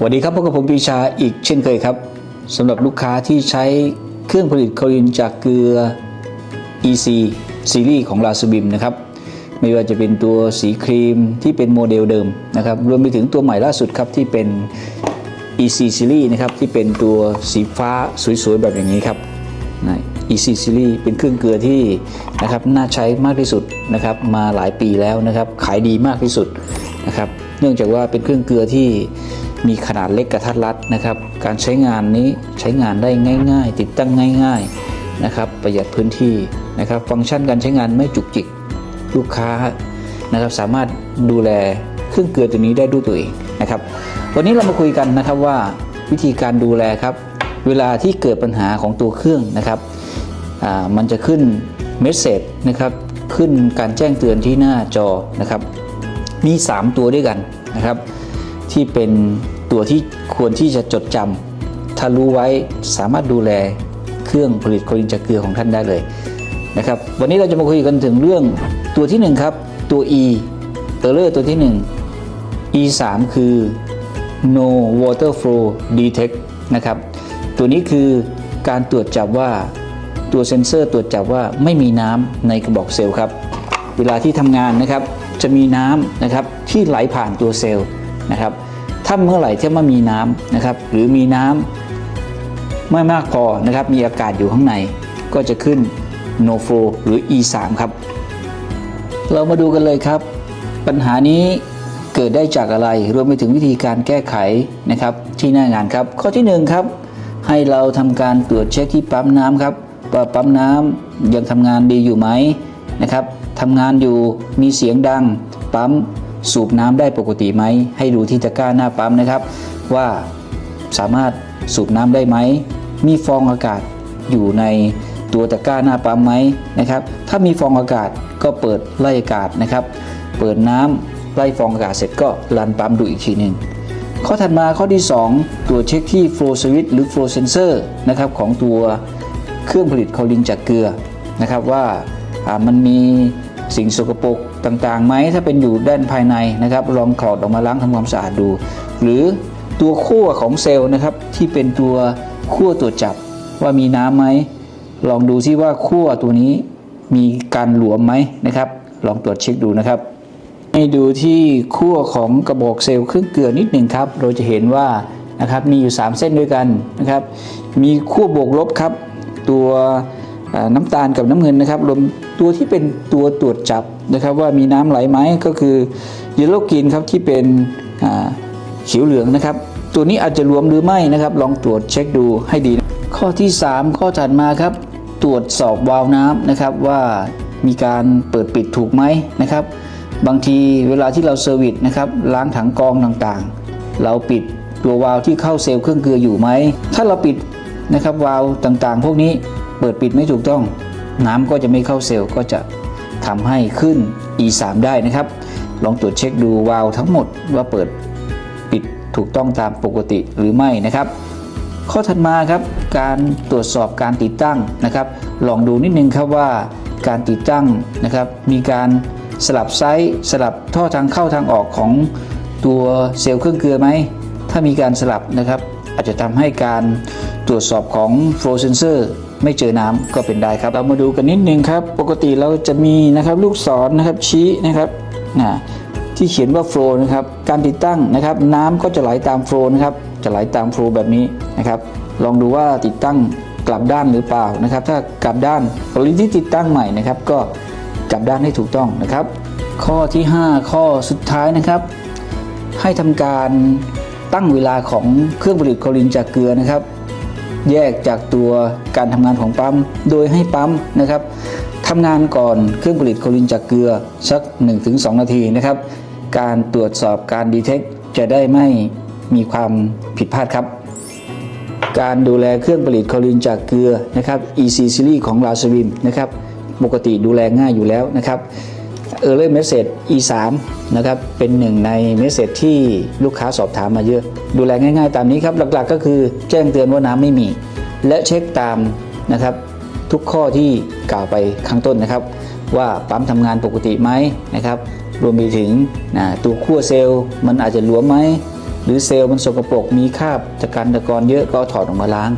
สวัสดีครับพบกับผมปีชาอีกเช่นเคยครับสำหรับลูกค้าที่ใช้เครื่องผลิตคลอรินจากเกลือ EC ซีรีส์ของลาสบิมนะครับ ไม่ว่าจะเป็นตัวสีครีมที่เป็นโมเดลเดิมนะครับ รวมไปถึงตัวใหม่ล่าสุดครับที่เป็น EC Series นะครับที่เป็นตัวสีฟ้าสวยๆ แบบอย่างนี้ครับนะ EC Series เป็นเครื่องเกลือที่นะครับน่าใช้มากที่สุดนะครับมาหลายปีแล้วนะครับขายดีมากที่สุดนะครับเนื่องจากว่าเป็นเครื่องเกลือที่ มีขนาดเล็กกระทัดรัดนะครับ การใช้งานนี้ใช้งานได้ง่าย ๆ ติดตั้งง่าย ๆนะครับ ประหยัดพื้นที่นะครับ ฟังก์ชันการใช้งานไม่จุกจิกลูกค้านะครับ สามารถดูแลเครื่องเกลือตัวนี้ได้ด้วยตัวเองนะครับ วันนี้เรามาคุยกันนะครับว่าวิธีการดูแลครับ เวลาที่เกิดปัญหาของตัวเครื่องนะครับมันจะขึ้นเมสเซจนะครับขึ้นการแจ้งเตือนที่หน้าจอนะครับ มี 3 ตัวด้วยกันนะครับ ที่เป็นตัวที่ควรที่จะจดจำถ้ารู้ไว้สามารถดูแลเครื่องผลิตโคลินจากเกลือของท่านได้เลยนะครับวันนี้เราจะมาคุยกันถึงเรื่องตัวที่ 1 ครับ ตัว E เออร์เลอร์ตัวที่ 1 E 3คือ no water flow detect นะครับตัวนี้คือการตรวจจับว่าตัวเซ็นเซอร์ตรวจจับว่าไม่มีน้ำในกระบอกเซลล์ครับ เวลาที่ทำงานนะครับจะมีน้ำนะครับที่ไหลผ่านตัวเซลล์ นะครับ ถ้าเมื่อไหร่ที่ไม่มีน้ำนะครับ หรือมีน้ำไม่มากพอนะครับ มีอากาศอยู่ข้างใน ก็จะขึ้น no flow หรือ E 3ครับ เรามาดูกันเลยครับ ปัญหานี้เกิดได้จากอะไร รวมไปถึงวิธีการแก้ไขนะครับ ที่หน้างานครับ ข้อที่หนึ่งครับ ให้เราทำการตรวจเช็คที่ปั๊มน้ำครับว่าปั๊มน้ำยังทำงานดีอยู่ไหมนะครับทำงานอยู่มีเสียงดังปั๊ม สูบน้ำได้ปกติไหม ให้ดูที่ตะกร้าหน้าปั๊มนะครับ ว่าสามารถสูบน้ำได้ไหม มีฟองอากาศอยู่ในตัวตะกร้าหน้าปั๊มไหมนะครับ ถ้ามีฟองอากาศก็เปิดไล่อากาศนะครับ เปิดน้ำไล่ฟองอากาศเสร็จก็รันปั๊มดูอีกทีหนึ่งข้อถัดมาข้อที่ 2 ตัวเช็คที่ flow switch หรือ flow sensor นะครับของตัวเครื่องผลิตคอรินจากเกลือนะครับว่ามันมี สิ่งสกปรกต่างๆไหมถ้าเป็นอยู่ด้านภายในนะครับ ลองถอดออกมาล้างทำความสะอาดดู หรือตัวขั้วของเซลล์นะครับที่เป็นตัวขั้วตรวจจับว่ามีน้ำไหมลองดูซิว่าขั้วตัวนี้มีการหลวมไหมนะครับ ลองตรวจเช็คดูนะครับให้ดูที่ขั้วของกระบอกเซลล์เครื่องเกลือนิดหนึ่งครับ เราจะเห็นว่านะครับมีอยู่ 3 เส้นด้วยกันนะครับ มีขั้วบวกลบครับ ตัว น้ำตาลกับน้ำเงินนะครับรวมตัวที่เป็นตัวตรวจจับนะครับว่ามีน้ำไหลไหมก็คือเยลโลกินครับที่เป็นเขียวเหลืองนะครับ ตัวนี้อาจจะรวมหรือไม่นะครับ ลองตรวจเช็คดูให้ดี ข้อที่ 3 ข้อถัดมาครับ ตรวจสอบวาล์วน้ำนะครับว่ามีการเปิดปิดถูกไหมนะครับ บางทีเวลาที่เราเซอร์วิสนะครับล้างถังกองต่างๆ เราปิดตัววาล์วที่เข้าเซลล์เครื่องเกลืออยู่ไหมถ้าเราปิดนะครับวาล์วต่างๆ พวกนี้ เปิดปิดไม่ถูกต้อง น้ำก็จะไม่เข้าเซลล์ก็จะทำให้ขึ้น E3 ได้นะครับ ลองตรวจเช็คดูวาล์วทั้งหมดว่าเปิดปิดถูกต้องตามปกติหรือไม่นะครับ ข้อถัดมาครับ การตรวจสอบการติดตั้งนะครับ ลองดูนิดนึงครับว่าการติดตั้งนะครับ มีการสลับไซส์สลับท่อทางเข้าทางออกของตัวเซลล์เครื่องเกลือไหมถ้ามีการสลับนะครับ อาจจะทำให้การตรวจสอบของ flow sensor ไม่เจอน้ำก็เป็นได้ครับ เรามาดูกันนิดนึงครับ ปกติเราจะมีนะครับลูกศรนนะครับชี้นะครับนะที่เขียนว่า flow นะครับการติดตั้งนะครับ น้ำก็จะไหลตาม flow นะครับจะไหลตาม flow แบบนี้นะครับ ลองดูว่าติดตั้งกลับด้านหรือเปล่านะครับ ถ้ากลับด้านกรณีที่ติดตั้งใหม่นะครับ ก็กลับด้านให้ถูกต้องนะครับ ข้อที่ 5 ข้อสุดท้ายนะครับ ให้ทำการ ตั้งเวลาของเครื่องผลิตคลินจากเกลือนะครับ แยกจากตัวการทำงานของปั๊ม โดยให้ปั๊มนะครับทำงานก่อนเครื่องผลิตคลินจากเกลือสัก 1-2 นาทีนะครับ การตรวจสอบการดีเทคจะได้ไม่มีความผิดพลาดครับ การดูแลเครื่องผลิตคลอรินจากเกลือนะครับ EC Series ของลาสวิมนะครับ ปกติดูแลง่ายอยู่แล้วนะครับ Early Message E3 นะครับเป็นหนึ่งในเมสเซจที่ลูกค้าสอบถามมาเยอะ ดูแลง่ายๆ ตามนี้ครับ หลักๆก็คือแจ้งเตือนว่าน้ำไม่มี และเช็คตามนะครับทุกข้อที่กล่าวไปข้างต้นนะครับ ว่าปั๊มทำงานปกติไหมนะครับรวมไปถึงนะตัวขั้วเซลล์มันอาจจะหลวมไหมหรือเซลล์มันสกปรกมีคราบตะกันตะกอนเยอะก็ถอดออกมาล้าง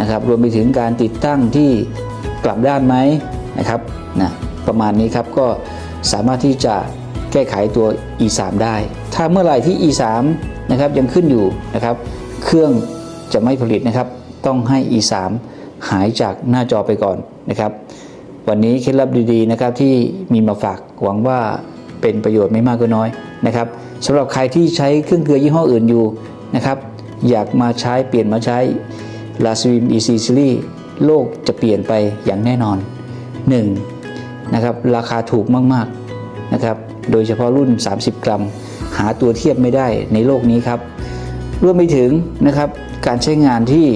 นะครับรวมไปถึงการติดตั้งที่กลับด้านไหมนะครับนะประมาณนี้ครับก็ สามารถที่จะแก้ไขตัว E3 ได้ ถ้าเมื่อไหร่ที่ E3 นะครับยังขึ้นอยู่นะครับ เครื่องจะไม่ผลิตนะครับ ต้องให้ E3 หายจากหน้าจอไปก่อนนะครับ วันนี้เคล็ดลับดีๆนะครับที่มีมาฝากหวังว่าเป็นประโยชน์ไม่มากก็น้อยนะครับสำหรับใครที่ใช้เครื่องเกลือยี่ห้ออื่นอยู่นะครับ อยากมาใช้เปลี่ยนมาใช้ l a s w i m EC Series โลกจะเปลี่ยนไปอย่างแน่นอน 1. นะครับราคาถูกมากๆนะครับโดยเฉพาะรุ่น 30 กรัม หาตัวเทียบไม่ได้ในโลกนี้ครับรวมไปถึงนะครับการใช้งานที่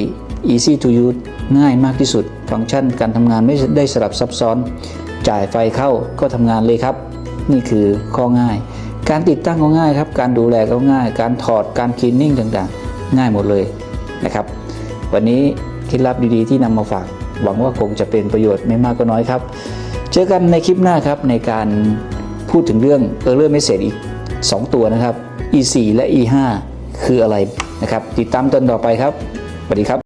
easy to use ง่ายมากที่สุด ฟังก์ชันการทำงานไม่ได้สลับซับซ้อน จ่ายไฟเข้าก็ทำงานเลยครับ นี่คือข้อง่าย การติดตั้งก็ง่ายครับ การดูแลก็ง่าย การถอดการคลีนนิ่งต่างๆ ง่ายหมดเลยนะครับ วันนี้เคล็ดลับดีๆที่นำมาฝาก หวังว่าคงจะเป็นประโยชน์ไม่มากก็น้อยครับ เจอกันในคลิปหน้าครับในการพูดถึงเรื่อง Error Message อีก 2 ตัวนะครับ E4 และ E5 คืออะไรนะครับ ติดตามตอนต่อไปครับสวัสดีครับ